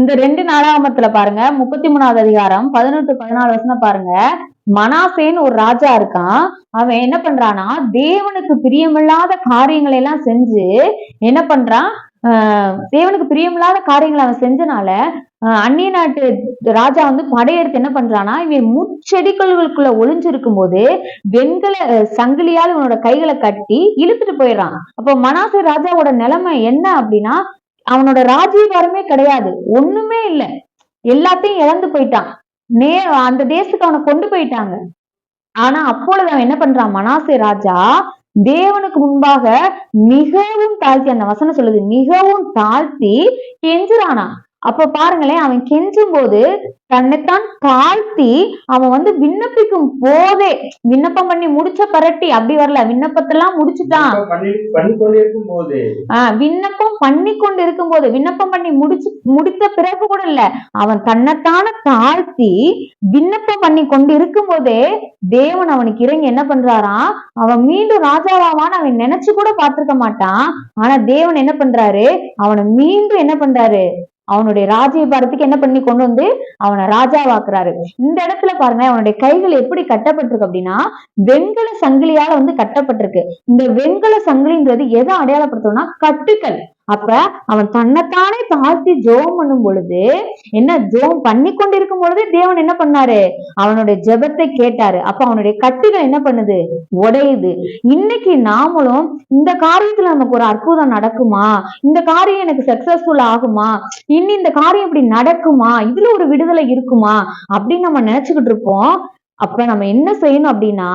இந்த ரெண்டு நாளாகமத்துல பாருங்க முப்பத்தி மூணாவது அதிகாரம் பதினெட்டு பதினாலு வசனம் பாருங்க. மனாசேன்னு ஒரு ராஜா இருக்கான். அவன் என்ன பண்றானா தேவனுக்கு பிரியமில்லாத காரியங்களை எல்லாம் செஞ்சு என்ன பண்றான்? தேவனுக்கு பிரியமில்லாத காரியங்களை அவன் செஞ்சனால அந்நிய நாட்டு ராஜா வந்து படையெடுத்து என்ன பண்றானா இவன் முச்செடிகளுக்குள்ள ஒளிஞ்சிருக்கும் போது வெண்கல சங்கிலியால் இவனோட கைகளை கட்டி இழுத்துட்டு போயிடுறான். அப்போ மனாசே ராஜாவோட நிலைமை என்ன அப்படின்னா அவனோட ராஜ்யபாரமே கிடையாது. ஒண்ணுமே இல்ல. எல்லாத்தையும் இழந்து போயிட்டான். நே அந்த தேசத்துக்கு அவனை கொண்டு போயிட்டாங்க. ஆனா அப்பொழுது அவன் என்ன பண்றான்? மனாசே ராஜா தேவனுக்கு முன்பாக மிகவும் தாழ்த்தி அந்த வசனம் சொல்லுது மிகவும் தாழ்த்தி கெஞ்சுறானா அப்ப பாருங்களேன் அவன் கெஞ்சும் போது தன்னைத்தான் தாழ்த்தி அவன் வந்து விண்ணப்பிக்கும் போதே விண்ணப்பம் பண்ணி முடிச்ச பரட்டி அப்படி வரல விண்ணப்பத்தெல்லாம் முடிச்சுட்டான். இப்ப பண்ணி பண்ணி கொண்டிருக்கும் போது. விண்ணப்பம் பண்ணி கொண்டு விண்ணப்பம் முடிச்சு முடித்த பிறகு கூட இல்ல அவன் தன்னைத்தான தாழ்த்தி விண்ணப்பம் பண்ணி கொண்டு இருக்கும்போதே தேவன் அவனுக்கு இறங்கி என்ன பண்றாராம் அவன் மீண்டும் ராஜாவாவான்னு அவன் நினைச்சு கூட பார்த்திருக்க மாட்டான். ஆனா தேவன் என்ன பண்றாரு அவனை மீண்டும் என்ன பண்றாரு அவனுடைய ராஜ்யபாரத்துக்கு என்ன பண்ணி கொண்டு வந்து அவனை ராஜாவாக்குறாரு. இந்த இடத்துல பாருங்க அவனுடைய கைகள் எப்படி கட்டப்பட்டிருக்கு அப்படின்னா வெண்கல சங்கிலியால வந்து கட்டப்பட்டிருக்கு. இந்த வெண்கல சங்கிலின்றது எதை அடையாளப்படுத்தணும்னா கட்டுக்கள். அப்ப அவன் தன்னைத்தானே தாழ்த்தி ஜோம் பண்ணும் பொழுது என்ன ஜோம் பண்ணி கொண்டிருக்கும் பொழுது தேவன் என்ன பண்ணாரு? அவனுடைய ஜெபத்தை கேட்டாரு. அப்ப அவனுடைய கட்டுகள் என்ன பண்ணுது? உடையுது. இன்னைக்கு நாமளும் இந்த காரியத்துல நமக்கு ஒரு அற்புதம் நடக்குமா? இந்த காரியம் எனக்கு சக்சஸ்ஃபுல் ஆகுமா? இனி இந்த காரியம் இப்படி நடக்குமா? இதுல ஒரு விடுதலை இருக்குமா? அப்படின்னு நம்ம நினைச்சுக்கிட்டு இருப்போம். அப்ப நம்ம என்ன செய்யணும் அப்படின்னா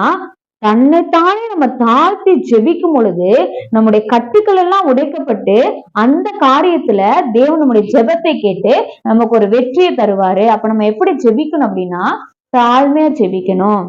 தன்னைத்தானே நம்ம தாழ்த்தி ஜெபிக்கும் பொழுது நம்முடைய கட்டுக்கள் எல்லாம் உடைக்கப்பட்டு அந்த காரியத்துல தேவன் நம்முடைய ஜெபத்தை கேட்டு நமக்கு ஒரு வெற்றியை தருவாரு. அப்ப நம்ம எப்படி ஜெபிக்கணும் அப்படின்னா தாழ்மையா ஜெபிக்கணும்.